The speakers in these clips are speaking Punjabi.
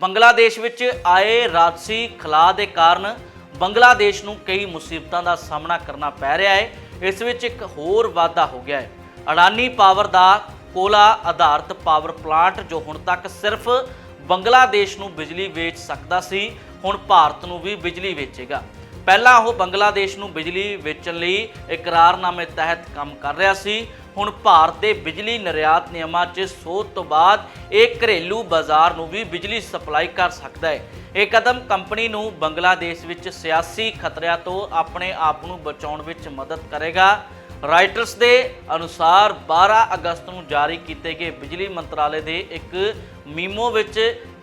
ਬੰਗਲਾਦੇਸ਼ ਵਿੱਚ ਆਏ ਰਾਜਸੀ ਖਲਾਅ ਦੇ ਕਾਰਨ ਬੰਗਲਾਦੇਸ਼ ਨੂੰ ਕਈ ਮੁਸੀਬਤਾਂ ਦਾ ਸਾਹਮਣਾ ਕਰਨਾ ਪੈ ਰਿਹਾ ਹੈ। ਇਸ ਵਿੱਚ ਇੱਕ ਹੋਰ ਵਾਧਾ ਹੋ ਗਿਆ ਹੈ। ਅਡਾਨੀ ਪਾਵਰ ਦਾ ਕੋਲਾ ਆਧਾਰਿਤ ਪਾਵਰ ਪਲਾਂਟ ਜੋ ਹੁਣ ਤੱਕ ਸਿਰਫ ਬੰਗਲਾਦੇਸ਼ ਨੂੰ ਬਿਜਲੀ ਵੇਚ ਸਕਦਾ ਸੀ, ਹੁਣ ਭਾਰਤ ਨੂੰ ਵੀ ਬਿਜਲੀ ਵੇਚੇਗਾ। ਪਹਿਲਾਂ ਉਹ ਬੰਗਲਾਦੇਸ਼ ਨੂੰ ਬਿਜਲੀ ਵੇਚਣ ਲਈ ਇਕਰਾਰਨਾਮੇ ਤਹਿਤ ਕੰਮ ਕਰ ਰਿਹਾ ਸੀ। ਹੁਣ ਭਾਰਤ ਦੇ ਬਿਜਲੀ ਨਿਰਯਾਤ ਨਿਯਮਾਂ 'ਚ ਸੋਧ ਤੋਂ ਬਾਅਦ ਇਹ ਘਰੇਲੂ ਬਾਜ਼ਾਰ ਨੂੰ ਵੀ ਬਿਜਲੀ ਸਪਲਾਈ ਕਰ ਸਕਦਾ ਹੈ। ਇਹ ਕਦਮ ਕੰਪਨੀ ਨੂੰ ਬੰਗਲਾਦੇਸ਼ ਵਿੱਚ ਸਿਆਸੀ ਖਤਰਿਆਂ ਤੋਂ ਆਪਣੇ ਆਪ ਨੂੰ ਬਚਾਉਣ ਵਿੱਚ ਮਦਦ ਕਰੇਗਾ। ਰਾਈਟਰਸ ਦੇ ਅਨੁਸਾਰ 12 ਅਗਸਤ ਨੂੰ ਜਾਰੀ ਕੀਤੇ ਗਏ ਬਿਜਲੀ ਮੰਤਰਾਲੇ ਦੇ ਇੱਕ ਮੀਮੋ ਵਿੱਚ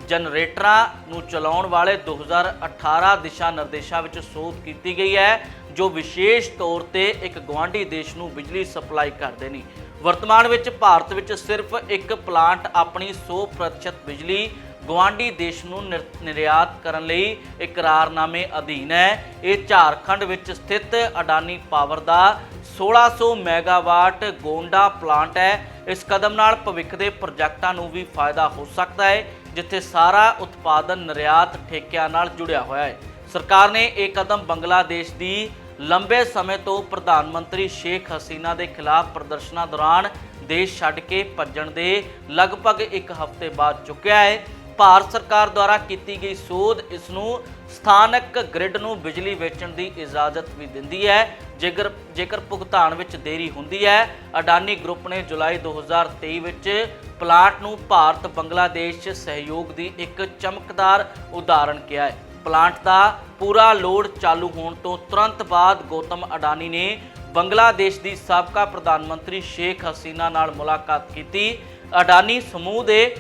ਜਨਰੇਟਰਾਂ ਨੂੰ ਚਲਾਉਣ ਵਾਲੇ 2018 ਦਿਸ਼ਾ ਨਿਰਦੇਸ਼ਾਂ ਵਿੱਚ ਸੋਧ ਕੀਤੀ ਗਈ ਹੈ, ਜੋ ਵਿਸ਼ੇਸ਼ ਤੌਰ ਤੇ ਇੱਕ ਗਵਾਂਢੀ ਦੇਸ਼ ਨੂੰ ਬਿਜਲੀ ਸਪਲਾਈ ਕਰਦੇ ਨੇ। ਵਰਤਮਾਨ ਵਿੱਚ ਭਾਰਤ ਵਿੱਚ ਸਿਰਫ ਇੱਕ ਪਲਾਂਟ ਆਪਣੀ 100% ਬਿਜਲੀ ਗਵਾਂਢੀ ਦੇਸ਼ ਨੂੰ ਨਿਰ- ਨਿਰਯਾਤ ਕਰਨ ਲਈ ਇਕਰਾਰਨਾਮੇ ਅਧੀਨ ਹੈ। ਇਹ ਝਾਰਖੰਡ ਵਿੱਚ ਸਥਿਤ ਅਡਾਨੀ ਪਾਵਰ ਦਾ 1600 ਮੈਗਾਵਾਟ ਗੋਂਡਾ ਪਲਾਂਟ ਹੈ। ਇਸ ਕਦਮ ਨਾਲ ਭਵਿੱਖ ਦੇ ਪ੍ਰੋਜੈਕਟਾਂ ਨੂੰ ਵੀ ਫਾਇਦਾ ਹੋ ਸਕਦਾ ਹੈ, ਜਿੱਥੇ ਸਾਰਾ ਉਤਪਾਦਨ ਨਿਰਯਾਤ ਠੇਕਿਆਂ ਨਾਲ ਜੁੜਿਆ ਹੋਇਆ ਹੈ। ਸਰਕਾਰ ਨੇ ਇਹ ਕਦਮ ਬੰਗਲਾਦੇਸ਼ ਦੀ ਲੰਬੇ ਸਮੇਂ ਤੋਂ ਪ੍ਰਧਾਨ ਮੰਤਰੀ ਸ਼ੇਖ ਹਸੀਨਾ ਦੇ ਖਿਲਾਫ ਪ੍ਰਦਰਸ਼ਨਾਂ ਦੌਰਾਨ ਦੇਸ਼ ਛੱਡ ਕੇ ਭੱਜਣ ਦੇ ਲਗਭਗ ਇੱਕ ਹਫ਼ਤੇ ਬਾਅਦ ਚੁੱਕਿਆ ਹੈ। ਭਾਰਤ ਸਰਕਾਰ ਦੁਆਰਾ ਕੀਤੀ ਗਈ ਸੋਧ ਇਸ ਨੂੰ ਸਥਾਨਕ ਗ੍ਰਿਡ ਨੂੰ ਬਿਜਲੀ ਵੇਚਣ ਦੀ ਇਜਾਜ਼ਤ ਵੀ ਦਿੰਦੀ ਹੈ। ਜੇਕਰ ਜੇਕਰ ਭੁਗਤਾਨ ਵਿੱਚ ਦੇਰੀ ਹੁੰਦੀ ਹੈ, ਅਡਾਨੀ ਗਰੁੱਪ ਨੇ ਜੁਲਾਈ 2023 ਵਿੱਚ ਪਲਾਂਟ ਨੂੰ ਭਾਰਤ ਬੰਗਲਾਦੇਸ਼ ਸਹਿਯੋਗ ਦੀ ਇੱਕ ਚਮਕਦਾਰ ਉਦਾਹਰਣ ਕਿਹਾ ਹੈ। ਪਲਾਂਟ ਦਾ ਪੂਰਾ ਲੋਡ ਚਾਲੂ ਹੋਣ ਤੋਂ ਤੁਰੰਤ ਬਾਅਦ ਗੌਤਮ ਅਡਾਨੀ ਨੇ ਬੰਗਲਾਦੇਸ਼ ਦੀ ਸਾਬਕਾ ਪ੍ਰਧਾਨ ਮੰਤਰੀ ਸ਼ੇਖ ਹਸੀਨਾ ਨਾਲ ਮੁਲਾਕਾਤ ਕੀਤੀ। ਅਡਾਨੀ ਸਮੂਹ ਦੇ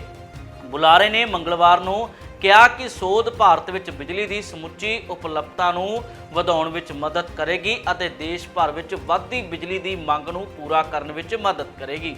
ਬੁਲਾਰੇ ਨੇ ਮੰਗਲਵਾਰ ਨੂੰ ਕਿਹਾ ਕਿ ਸੋਧ ਭਾਰਤ ਵਿੱਚ ਬਿਜਲੀ ਦੀ ਸਮੁੱਚੀ ਉਪਲਬਧਤਾ ਨੂੰ ਵਧਾਉਣ ਵਿੱਚ ਮਦਦ ਕਰੇਗੀ ਅਤੇ ਦੇਸ਼ ਭਰ ਵਿੱਚ ਵੱਧਦੀ ਬਿਜਲੀ ਦੀ ਮੰਗ ਨੂੰ ਪੂਰਾ ਕਰਨ ਵਿੱਚ ਮਦਦ ਕਰੇਗੀ।